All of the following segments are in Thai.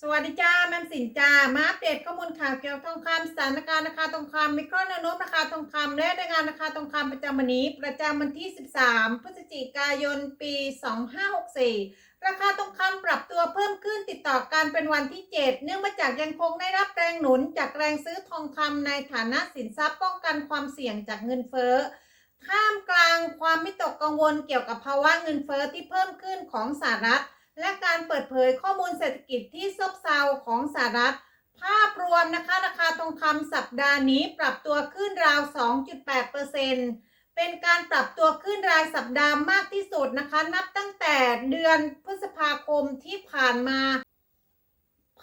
สวัสดีจ้าแม่สินจ้ามาอัปเดตข้อมูลข่าวเกี่ยวกับทองคำสถานการณ์ราคาทองคำมีข้อแนวโน้มราคาทองคำและรายงานราคาทองคำประจำวันนี้ ประจำวันที่ 13 พฤศจิกายน ปี 2564 ราคาทองคำปรับตัวเพิ่มขึ้นติดต่อกันเป็นวันที่ 7 เนื่องมาจากยังคงได้รับแรงหนุนจากแรงซื้อทองคำในฐานะสินทรัพย์ป้องกันความเสี่ยงจากเงินเฟ้อท่ามกลางความไม่ตกกังวลเกี่ยวกับภาวะเงินเฟ้อที่เพิ่มขึ้นของสหรัฐ และการเปิดเผยข้อมูลเศรษฐกิจที่ซบเซาของสหรัฐ ภาพรวมนะคะราคาทองคำสัปดาห์นี้ปรับตัวขึ้นราว 2.8%เป็นการปรับตัวขึ้นรายสัปดาห์มากที่สุดนะคะ นับตั้งแต่เดือนพฤษภาคมที่ผ่านมา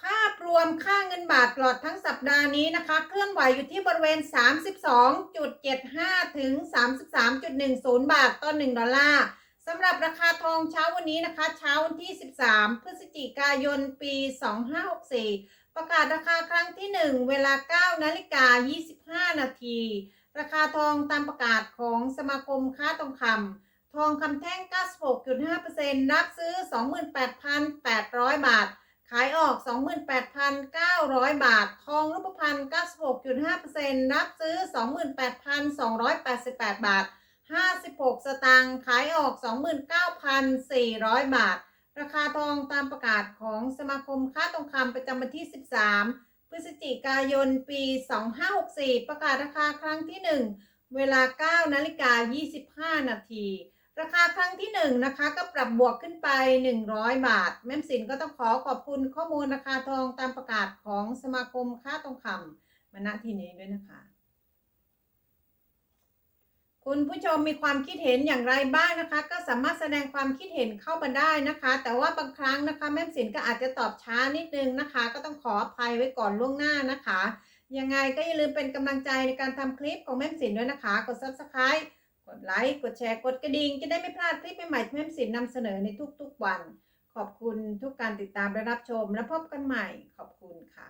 ภาพรวมค่าเงินบาทตลอดทั้งสัปดาห์นี้นะคะ เคลื่อนไหวอยู่ที่บริเวณ 32.75 ถึง 33.10 บาทต่อ 1 ดอลลาร์ สำหรับราคาทองเช้าวันนี้นะคะ เช้าวันที่ 13 พฤศจิกายน ปี 2564 ประกาศราคาครั้งที่ 1 เวลา 9 นาฬิกา 25 นาที ราคาทองตามประกาศของสมาคมค้าทองคำทองคำแท่ง 96.5%รับซื้อ 28,800 บาท ขายออก 28,900 บาท ทองรูปพรรณ96.5%รับซื้อ 28,288 บาท 56 สตางค์ขายออก 29,400 บาท ราคาทองตามประกาศของสมาคมค้าทองคำประจำวันที่ 13 พฤศจิกายน ปี 2564 ประกาศราคาครั้งที่ 1 เวลา 9 นาฬิกา 25 นาที ราคาครั้งที่ 1 นะคะ ก็ปรับบวกขึ้นไป 100 บาท แม่มสินก็ต้องขอขอบคุณข้อมูลราคาทองตามประกาศของสมาคมค้าทองคำมาณที่นี้ด้วยนะคะ คุณผู้ชมมีความคิดเห็นอย่างไรบ้างนะคะ ก็สามารถแสดงความคิดเห็นเข้ามาได้นะคะ แต่ว่าบางครั้งนะคะแม่สินก็อาจจะตอบช้านิดนึงนะคะ ก็ต้องขออภัยไว้ก่อนล่วงหน้านะคะ ยังไงก็อย่าลืมเป็นกำลังใจในการทำคลิปของแม่สินด้วยนะคะ กด subscribe กดไลค์กดแชร์กดกระดิ่งจะได้ไม่พลาดคลิปใหม่ๆที่แม่สินนำเสนอในทุกๆวัน ขอบคุณทุกการติดตามและรับชม และพบกันใหม่ขอบคุณค่ะ